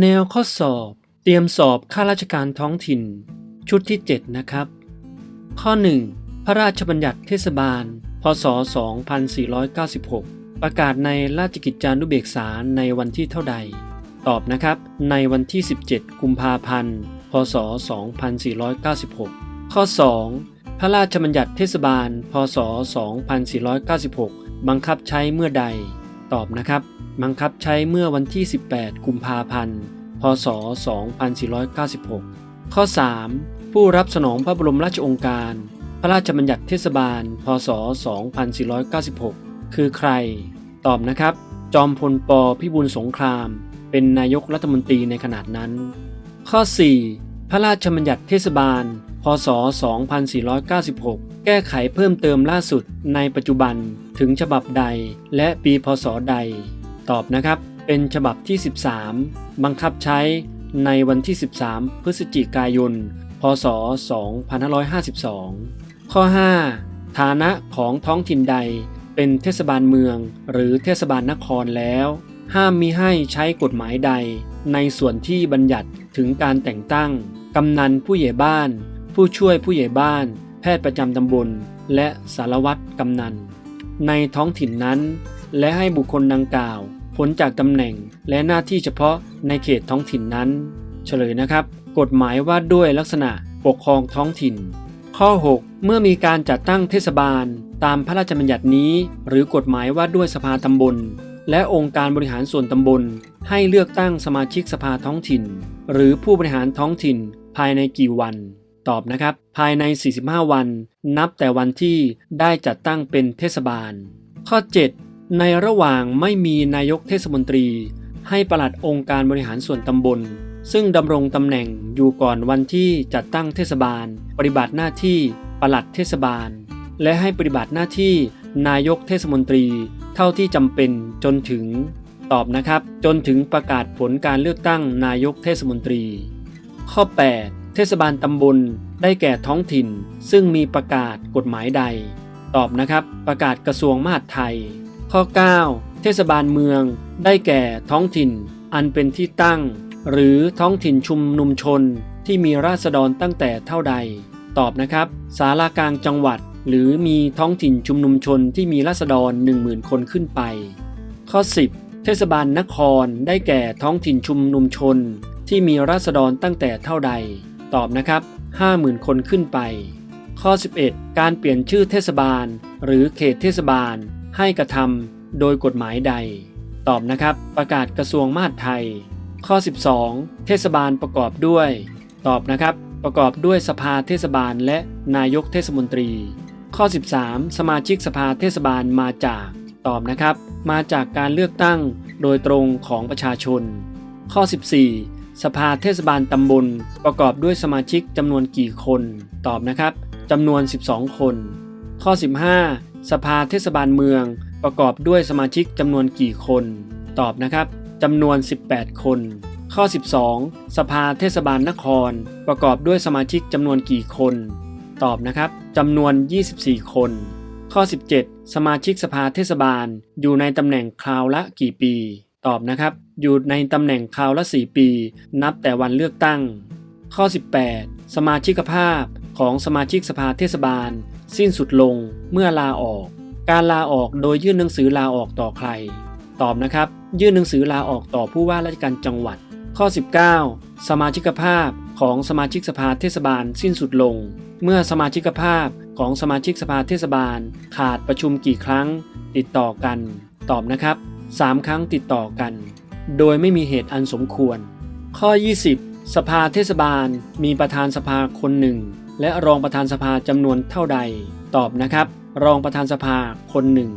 แนวข้อสอบ เตรียมสอบข้าราชการท้องถิ่น ชุดที่ 7 นะครับ ข้อ 1 พระราชบัญญัติเทศบาล พศ 2496 ประกาศในราชกิจจานุเบกษาในวันที่เท่าใด ตอบนะครับ ในวันที่ 17 กุมภาพันธ์ พศ 2496 ข้อ 2 พระราชบัญญัติเทศบาล พศ 2496 บังคับใช้เมื่อใด ตอบนะครับ บังคับใช้เมื่อวันที่ 18 กุมภาพันธ์ พศ 2496 ข้อ 3 ผู้รับสนองพระบรมราชโองการ พระราชบัญญัติเทศบาล พศ 2496 คือใคร ตอบนะครับ จอมพลปพิบูลสงคราม เป็นนายกรัฐมนตรีในขณะนั้น ข้อ 4 พระราชบัญญัติเทศบาล พศ 2496 แก้ไขเพิ่มเติมล่าสุดในปัจจุบันถึงฉบับใดและปีพศใด ตอบนะครับ เป็นฉบับที่ 13 บังคับใช้ในวันที่ 13 พฤศจิกายน พศ 2552 ข้อ 5 ฐานะของท้องถิ่นใดเป็นเทศบาลเมืองหรือเทศบาลนครแล้ว ห้ามมิให้ใช้กฎหมายใด ในส่วนที่บัญญัติถึงการแต่งตั้ง กำนันผู้ใหญ่บ้าน ผู้ช่วยผู้ใหญ่บ้าน แพทย์ประจำตำบล และสารวัตรกำนัน ในท้องถิ่นนั้น และให้บุคคลดังกล่าว พ้นจากตำแหน่งและหน้าที่เฉพาะในเขตท้องถิ่นนั้น เฉลยนะครับ กฎหมายว่าด้วยลักษณะปกครองท้องถิ่น ข้อ 6 เมื่อมีการจัดตั้งเทศบาล ตามพระราชบัญญัตินี้ หรือกฎหมายว่าด้วยสภาตำบล และองค์การบริหารส่วนตำบล ให้เลือกตั้งสมาชิกสภาท้องถิ่น หรือผู้บริหารท้องถิ่น ภายในกี่วัน ตอบนะครับ ภายใน 45 วัน นับแต่วันที่ได้จัดตั้งเป็นเทศบาล ข้อ 7 ในระหว่างไม่มีนายกเทศมนตรี ให้ปลัดองค์การบริหารส่วนตำบล ซึ่งดำรงตำแหน่งอยู่ก่อนวันที่จัดตั้งเทศบาล ปฏิบัติหน้าที่ปลัดเทศบาล และให้ปฏิบัติหน้าที่นายกเทศมนตรี เท่าที่จำเป็นจนถึง ตอบนะครับ จนถึงประกาศผลการเลือกตั้งนายกเทศมนตรี ข้อ 8 เทศบาลตำบลได้แก่ท้องถิ่น ซึ่งมีประกาศกฎหมายใด ตอบนะครับ ประกาศกระทรวงมหาดไทย ข้อ 9 เทศบาลเมือง ได้แก่ท้องถิ่น อันเป็นที่ตั้ง หรือท้องถิ่นชุมนุมชน ที่มีราษฎรตั้งแต่เท่าใด ตอบนะครับสารากลางจังหวัด หรือมีท้องถิ่นชุมนุมชนที่มีราษฎร 10,000 คนขึ้นไป ข้อ 10 เทศบาลนคร ได้แก่ท้องถิ่นชุมนุมชน ที่มีราษฎรตั้งแต่เท่าใด ตอบนะครับ 50,000 คนขึ้นไป ข้อ 11 การเปลี่ยนชื่อเทศบาล หรือเขตเทศบาล ให้กระทำโดยกฎหมายใด ตอบนะครับ ประกาศกระทรวงมหาดไทย ข้อ 12 เทศบาลประกอบด้วย ตอบนะครับ ประกอบด้วยสภาเทศบาลและนายกเทศมนตรี ข้อ 13 สมาชิกสภาเทศบาลมาจาก ตอบนะครับ มาจากการเลือกตั้งโดยตรงของประชาชน ข้อ 14 สภาเทศบาลตำบล ประกอบด้วยสมาชิกจำนวนกี่คน ตอบนะครับจำนวน 12 คน ข้อ 15 สภาเทศบาลเมือง ประกอบด้วยสมาชิกจำนวนกี่คน ตอบนะครับจำนวน 18 คน ข้อ 12 สภาเทศบาลนคร ประกอบด้วยสมาชิกจำนวนกี่คน ตอบนะครับจำนวน 24 คน ข้อ 17 สมาชิกสภาเทศบาล อยู่ในตำแหน่งคราวละกี่ปี ตอบนะครับ อยู่ในตำแหน่งคราวละ 4 ปี นับแต่วันเลือกตั้ง ข้อ 18 สมาชิกภาพของสมาชิกสภาเทศบาล สิ้นสุดลงเมื่อลาออก การลาออกโดยยื่นหนังสือลาออกต่อใคร ตอบนะครับ ยื่นหนังสือลาออกต่อผู้ว่าราชการจังหวัด ข้อ 19 สมาชิกภาพของสมาชิกสภาเทศบาลสิ้นสุดลง เมื่อสมาชิกภาพของสมาชิกสภาเทศบาล ขาดประชุมกี่ครั้ง ติดต่อกัน ตอบนะครับ 3 ครั้งติดต่อกัน โดยไม่มีเหตุอันสมควร ข้อ 20 สภาเทศบาลมีประธานสภาคนหนึ่ง และรองประธานสภาจำนวนเท่าใด ตอบนะครับ รองประธานสภาคนหนึ่ง